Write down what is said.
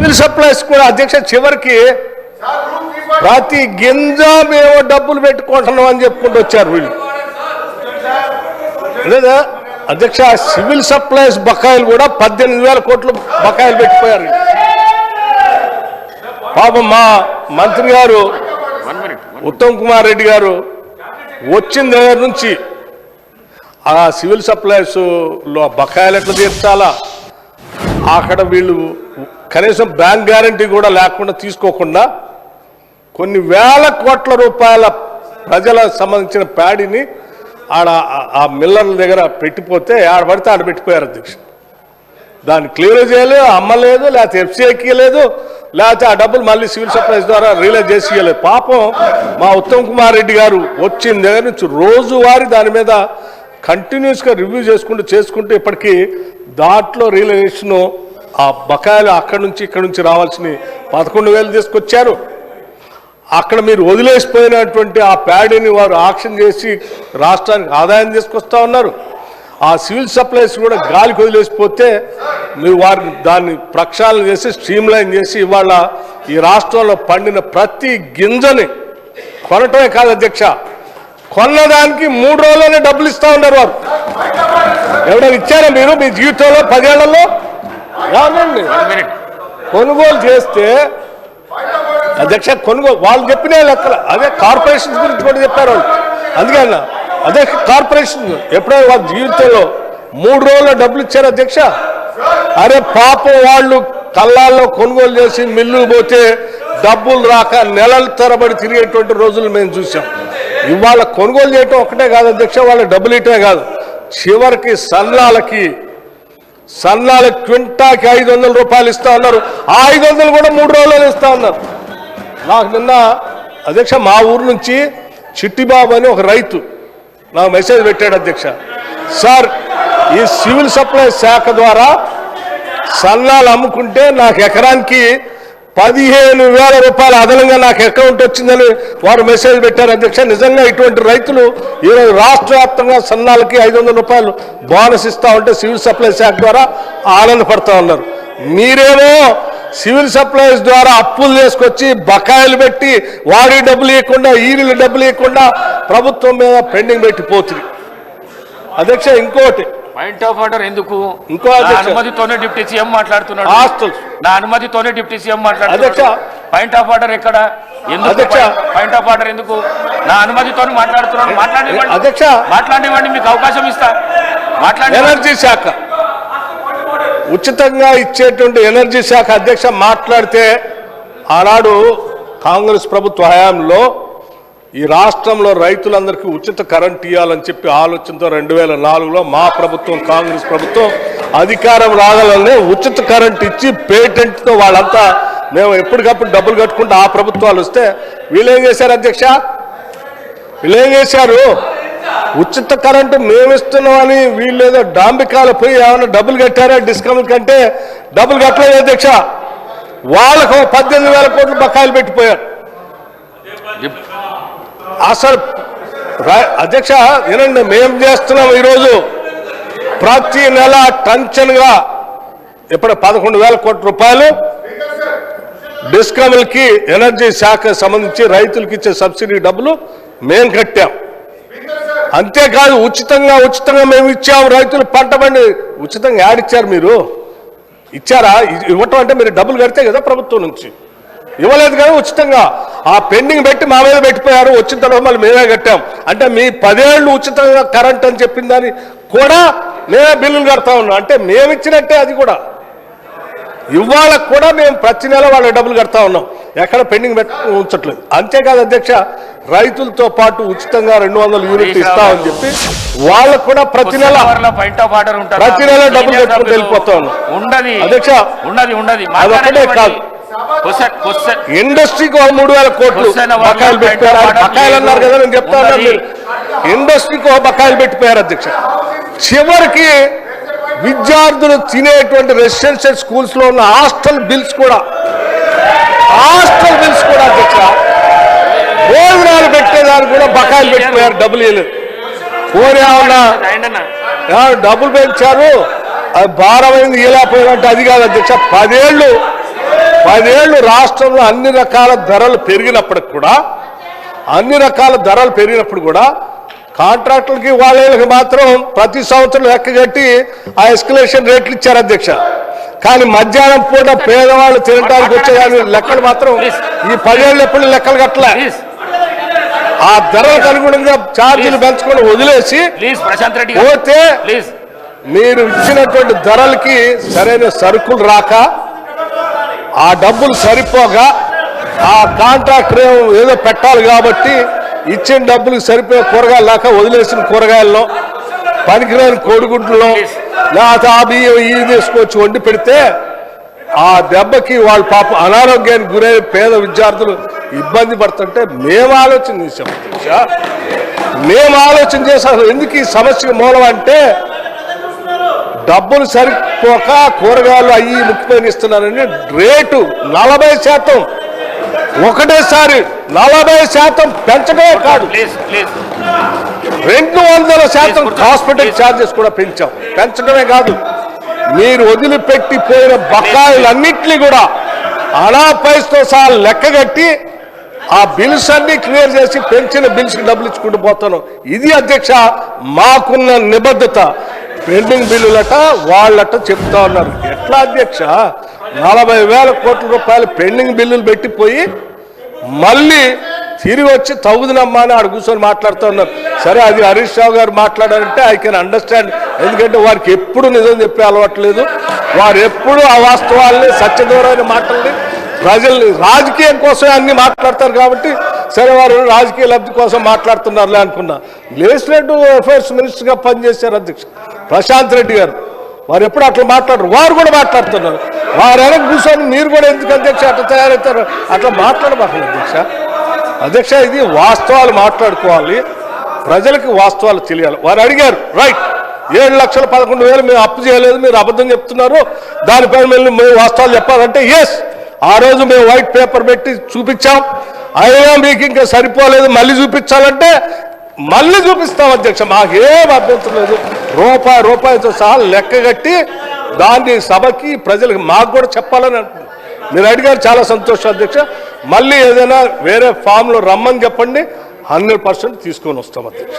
Civil supplies కూడా అధ్యక్ష చివరికి ప్రతి గింజ మేము డబ్బులు పెట్టుకుంటున్నాం అని చెప్పుకుంటూ వచ్చారు వీళ్ళు. లేదా అధ్యక్ష సివిల్ సప్లైస్ బకాయిలు కూడా పద్దెనిమిది వేల కోట్లు బకాయిలు పెట్టిపోయారు పాపం మా మంత్రి గారు ఉత్తమ్ కుమార్ రెడ్డి గారు వచ్చిన దగ్గర నుంచి ఆ సివిల్ సప్లైస్లో బకాయిలు ఎట్లా తీర్చాలా? అక్కడ వీళ్ళు కనీసం బ్యాంక్ గ్యారంటీ కూడా లేకుండా తీసుకోకుండా కొన్ని వేల కోట్ల రూపాయల ప్రజలకు సంబంధించిన ప్యాడీని ఆడ ఆ- మిల్లర్ల దగ్గర పెట్టిపోతే ఆడ పడితే ఆడ పెట్టిపోయారు అధ్యక్ష. దాన్ని క్లియర్ చేయలేదు అమ్మలేదు లేకపోతే ఎఫ్సీఐకి లేదు లేకపోతే ఆ డబ్బులు మళ్ళీ సివిల్ సప్లైస్ ద్వారా రియలైజ్ చేసి ఇవ్వలేదు పాపం మా ఉత్తమ్ కుమార్ రెడ్డి గారు వచ్చిన దగ్గర నుంచి రోజువారీ దాని మీద కంటిన్యూస్గా రివ్యూ చేసుకుంటూ చేసుకుంటూ ఇప్పటికీ దాంట్లో రియలైజేషను ఆ బకాయిలు అక్కడి నుంచి ఇక్కడి నుంచి రావాల్సిన పదకొండు వేలు తీసుకొచ్చారు. అక్కడ మీరు వదిలేసిపోయినటువంటి ఆ ప్యాడీని వారు ఆక్షన్ చేసి రాష్ట్రానికి ఆదాయం తీసుకొస్తా ఉన్నారు. ఆ సివిల్ సప్లైస్ కూడా గాలికి వదిలేసిపోతే మీరు వారిని దాన్ని ప్రక్షాళన చేసి స్ట్రీమ్లైన్ చేసి ఇవాళ ఈ రాష్ట్రంలో పండిన ప్రతి గింజని కొనటమే కాదు అధ్యక్ష కొన్నదానికి మూడు రోజుల్లోనే డబ్బులు ఇస్తూ ఉన్నారు వారు. ఎవడో ఇచ్చారా మీరు మీ జీవితంలో పదేళ్ళలో? అవునండి కొనుగోలు చేస్తే అధ్యక్ష కొనుగోలు వాళ్ళు చెప్పిన లెక్కలు అదే కార్పొరేషన్స్ గురించి కూడా చెప్పారు వాళ్ళు. అందుకే అన్న అదే కార్పొరేషన్ ఎప్పుడో వాళ్ళ జీవితంలో మూడు రోజుల్లో డబ్బులు ఇచ్చారు అధ్యక్ష? అరే పాపం వాళ్ళు కళ్ళాల్లో కొనుగోలు చేసి మిల్లు పోతే డబ్బులు రాక నెలల తరబడి తిరిగేటువంటి రోజులు మేము చూసాం ఇవాళ కొనుగోలు చేయటం ఒకటే కాదు అధ్యక్ష వాళ్ళ డబ్బులు ఇయటమే కాదు. చివరికి సన్నాలకి సన్నాల క్వింటాకి ఐదు వందల రూపాయలు ఇస్తా ఉన్నారు ఆ ఐదు వందలు కూడా మూడు రోజులు ఇస్తా ఉన్నారు నాకు నిన్న అధ్యక్ష మా ఊరు నుంచి చిట్టిబాబు అని ఒక రైతు నాకు మెసేజ్ పెట్టాడు అధ్యక్ష. సార్ ఈ సివిల్ సప్లై శాఖ ద్వారా సన్నాలు అమ్ముకుంటే నాకు ఎకరానికి పదిహేను వేల రూపాయలు అదనంగా నాకు అకౌంట్ వచ్చిందని వారు మెసేజ్ పెట్టారు. అధ్యక్ష నిజంగా ఇటువంటి రైతులు ఈరోజు రాష్ట్ర వ్యాప్తంగా సన్నాలకి ఐదు వందల రూపాయలు బోనస్ ఇస్తా ఉంటే సివిల్ సప్లై శాఖ ద్వారా ఆనందపడతా ఉన్నారు. మీరేమో సివిల్ సప్లైస్ ద్వారా అప్పులు తీసుకొచ్చి బకాయిలు పెట్టి వాడి డబ్బులు ఇవ్వకుండా ఈరిలు డబ్బులు ఇవ్వకుండా ప్రభుత్వం మీద పెండింగ్ పెట్టిపోతుంది అధ్యక్ష ఇంకోటి పాయింట్ ఆఫ్ ఆర్డర్ ఎందుకు? ఇంకో. అనుమతితోనే డిప్యూటీ సీఎం మాట్లాడుతున్నాడు. నా అనుమతితోనే డిప్యూటీ సీఎం అధ్యక్ష. మాట్లాడుతున్నాడు పాయింట్ ఆఫ్ ఆర్డర్ ఎక్కడ? ఎందుకు. పాయింట్ ఆఫ్ ఆర్డర్ ఎందుకు? నా అనుమతితోనే మాట్లాడుతున్నాడు. మాట్లాడివ్వండి. అధ్యక్ష. మీకు అవకాశం ఇస్తా. మాట్లాడి ఎనర్జీ శాఖ. ఉచితంగా ఇచ్చేటువంటి ఎనర్జీ శాఖ అధ్యక్ష మాట్లాడితే ఆనాడు కాంగ్రెస్ ప్రభుత్వ హయాంలో ఈ రాష్ట్రంలో రైతులందరికీ ఉచిత కరెంట్ ఇవ్వాలని చెప్పి ఆలోచనతో రెండు వేల నాలుగులో మా ప్రభుత్వం కాంగ్రెస్ ప్రభుత్వం అధికారం రాగలనే ఉచిత కరెంట్ ఇచ్చి పేటెంట్తో వాళ్ళంతా మేము ఎప్పటికప్పుడు డబ్బులు కట్టుకుంటూ ఆ ప్రభుత్వాలు వస్తే వీళ్ళేం చేశారు అధ్యక్ష? వీళ్ళేం ఏం చేశారు? ఉచిత కరెంటు మేము ఇస్తున్నామని వీళ్ళు ఏదో డాంబికాలు పోయి ఏమైనా డబ్బులు కట్టారా డిస్కౌంట్ కంటే? డబ్బులు కట్టలేదు అధ్యక్ష. వాళ్ళకు పద్దెనిమిది వేల కోట్లు బకాయిలు పెట్టిపోయారు. అసలు అధ్యక్ష వినండి మేం చేస్తున్నాం ఈరోజు ప్రతి నెల టంచన్గా ఇప్పుడు పదకొండు వేల కోట్ల రూపాయలు డిస్కమ్లకి ఎనర్జీ శాఖ సంబంధించి రైతులకి ఇచ్చే సబ్సిడీ డబ్బులు మేము కట్టాం. అంతేకాదు ఉచితంగా ఉచితంగా మేము ఇచ్చాము రైతులు పంట పండి ఉచితంగా యాడిచ్చారు మీరు. ఇచ్చారా? ఇవ్వటం అంటే మీరు డబ్బులు కడితే కదా ప్రభుత్వం నుంచి. ఇవ్వలేదు కదా ఉచితంగా. ఆ పెండింగ్ పెట్టి మా మీద పెట్టిపోయారు. వచ్చిన తర్వాత మళ్ళీ మేమే కట్టాం. అంటే మీ పదేళ్ళు ఉచితంగా కరెంట్ అని చెప్పిన దాన్ని కూడా మేమే బిల్లులు కడతా ఉన్నాం. అంటే మేము ఇచ్చినట్టే అది కూడా. ఇవాళ కూడా మేము ప్రతి నెల వాళ్ళ డబ్బులు కడతా ఉన్నాం. ఎక్కడ పెండింగ్ పెట్ట ఉంచట్లేదు. అంతేకాదు అధ్యక్ష రైతులతో పాటు ఉచితంగా రెండు వందల యూనిట్లు ఇస్తామని చెప్పి వాళ్ళకు కూడా ప్రతి నెల ప్రతి నెల డబ్బులు కట్టుకుంటూ వెళ్ళిపోతా ఉన్నాం. అధ్యక్ష, ఉండదు ఉండదు. అదొక్కటే కాదు. ఇండస్ట్రీకి ఒక మూడు వేల కోట్లు బకాయిలు పెట్టిపోయారు బకాయిలు అన్నారు కదా నేను చెప్తా ఇండస్ట్రీకి ఒక బకాయిలు పెట్టిపోయారు అధ్యక్ష. చివరికి విద్యార్థులు తినేటువంటి రెసిడెన్షియల్ స్కూల్స్లో ఉన్న హాస్టల్ బిల్స్ కూడా హాస్టల్ బిల్స్ కూడా అధ్యక్ష భోజనాలు పెట్టేదానికి కూడా బకాయిలు పెట్టిపోయారు. డబ్బులు ఇవ్వలేదు పోనీ డబ్బులు పెంచారు. అది భారమైంది ఇలా పోయినట్టు అది కాదు అధ్యక్ష. పదేళ్ళు పదేళ్ళు రాష్ట్రంలో అన్ని రకాల ధరలు పెరిగినప్పటికి కూడా అన్ని రకాల ధరలు పెరిగినప్పుడు కూడా కాంట్రాక్టులకి వాళ్ళకి మాత్రం ప్రతి సంవత్సరం లెక్క కట్టి ఆ ఎస్కలేషన్ రేట్లు ఇచ్చారు అధ్యక్ష. కానీ మధ్యాహ్నం పూట పేదవాళ్ళు తినడానికి వచ్చే లెక్కలు మాత్రం ఈ పదేళ్ళు ఎప్పుడు లెక్కలు కట్టలే. ఆ ధరలకు అనుగుణంగా ఛార్జీలు పెంచుకొని వదిలేసి పోతే మీరు ఇచ్చినటువంటి ధరలకి సరైన సరుకులు రాక ఆ డబ్బులు సరిపోగా ఆ కాంట్రాక్టర్ ఏదో పెట్టాలి కాబట్టి ఇచ్చిన డబ్బులు సరిపోయే కూరగాయలు లేక వదిలేసిన కూరగాయల్లో పనికిరాని కోడిగుడ్లలో లేకపోతే ఆ బియ్యం ఇవి తీసుకొచ్చి వండి పెడితే ఆ దెబ్బకి వాళ్ళ పాప అనారోగ్యానికి గురై పేద విద్యార్థులు ఇబ్బంది పడుతుంటే మేము ఆలోచన చేసాం మేము ఆలోచన చేసాం ఎందుకు ఈ సమస్యకు మూలం అంటే డబ్బులు సరిపోక కూరగాయలు అయ్యి ముఖ్యమైన ఇస్తున్నారని రేటు నలభై శాతం. ఒకటేసారి నలభై శాతం పెంచడమే కాదు. రెండు వందల శాతం హాస్పిటల్ ఛార్జెస్ కూడా పెంచాం. పెంచడమే కాదు. మీరు వదిలిపెట్టి పోయిన బకాయిలన్నింటినీ కూడా అనా పైసతో సహా లెక్కగట్టి ఆ బిల్స్ అన్ని క్లియర్ చేసి పెంచిన బిల్స్ డబ్బులు ఇచ్చుకుంటూ పోతాను ఇది అధ్యక్ష మాకున్న నిబద్ధత. పెండింగ్ బిల్లులట వాళ్ళట చెప్తా ఉన్నారు. ఎట్లా అధ్యక్ష? నలభై వేల కోట్ల రూపాయలు పెండింగ్ బిల్లులు పెట్టిపోయి మళ్ళీ తిరిగి వచ్చి తగుదనమ్మా అని ఆడ కూర్చొని మాట్లాడుతూ ఉన్నారు. సరే అది హరీష్ రావు గారు మాట్లాడారంటే ఐ కెన్ అండర్స్టాండ్. ఎందుకంటే వారికి ఎప్పుడు నిజం చెప్పే అలవాట్లేదు వారు ఎప్పుడు ఆ వాస్తవాల్ని సత్యదూరమైన మాటల్ని ప్రజల్ని రాజకీయం కోసమే అన్ని మాట్లాడతారు కాబట్టి సరే వారు రాజకీయ లబ్ధి కోసం మాట్లాడుతున్నారులే అనుకున్నా. లెజిస్లేటివ్ అఫైర్స్ మినిస్టర్గా పనిచేశారు అధ్యక్ష. ప్రశాంత్ రెడ్డి గారు. వారు ఎప్పుడు అట్లా మాట్లాడరు. వారు కూడా మాట్లాడుతున్నారు. వారు వెనక కూర్చొని మీరు కూడా ఎందుకు అధ్యక్ష అట్లా తయారవుతారు? అట్లా మాట్లాడబాకండి అధ్యక్ష. అధ్యక్ష ఇది వాస్తవాలు మాట్లాడుకోవాలి. ప్రజలకు వాస్తవాలు తెలియాలి. వారు అడిగారు రైట్ ఏడు లక్షల పదకొండు వేలు మేము అప్పు చేయలేదు మీరు అబద్ధం చెప్తున్నారు. దానిపైన మళ్ళీ మేము వాస్తవాలు చెప్పాలంటే ఎస్ ఆ రోజు మేము వైట్ పేపర్ పెట్టి చూపించాం. అయినా మీకు ఇంకా సరిపోలేదు. మళ్ళీ చూపించాలంటే మళ్ళీ చూపిస్తాం అధ్యక్ష. మాకేం అభ్యంతరం లేదు. రూపాయి రూపాయితో సహా లెక్క కట్టి దాన్ని సభకి ప్రజలకు మాకు కూడా చెప్పాలని మీరు అడిగారు చాలా సంతోషం అధ్యక్ష. మళ్ళీ ఏదైనా వేరే ఫామ్లో రమ్మని చెప్పండి. హండ్రెడ్ పర్సెంట్ తీసుకొని వస్తాం అధ్యక్ష.